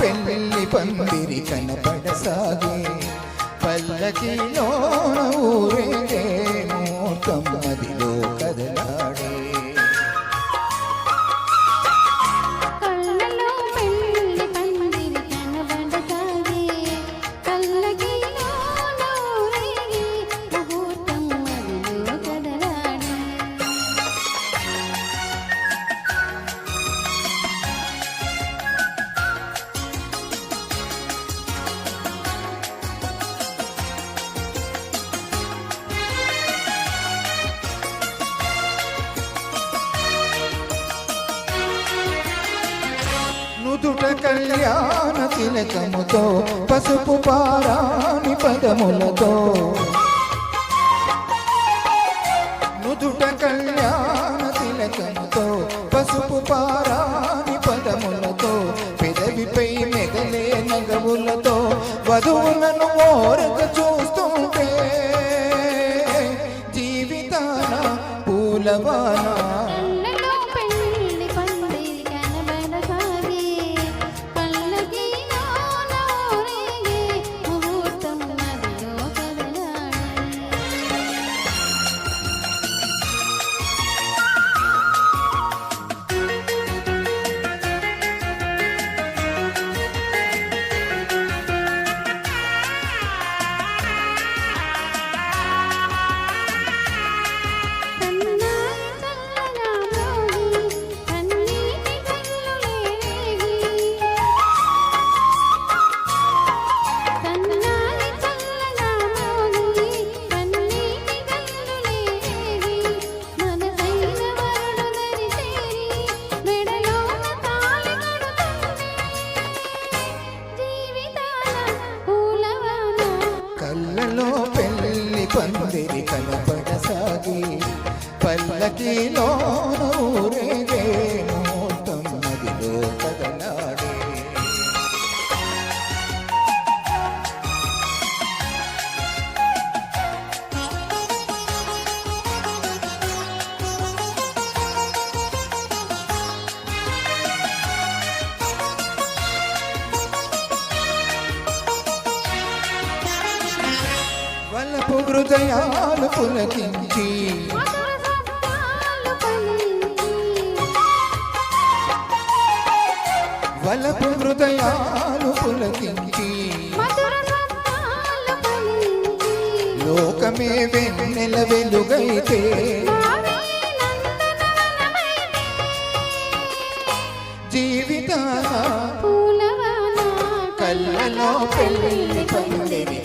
పెళ్ళి పందిరి కనపడసాగే. పల్లకిలోన ఊరేగే మూర్తం మదిలో కదలా. నుదుట కళ్యాణ తిలకముతో పసుపు పారాణి పదములతో. నుదుట కళ్యాణ తిలకముతో పసుపు పారాణి పదములతో పెదవిపై మెదలే నగవులతో వధువులను ఓరక చూస్తుంటే జీవితాన పూలవానా పల్లకిలో ఊరేగే ముహూర్తం నదిలో వలపు హృదయాలు పులకించి వలపు హృదయాలు పులకించి లోకమే వెన్నెల వెలుగైతే పూలవాన కళ్ళలో పెళ్ళి పందిరి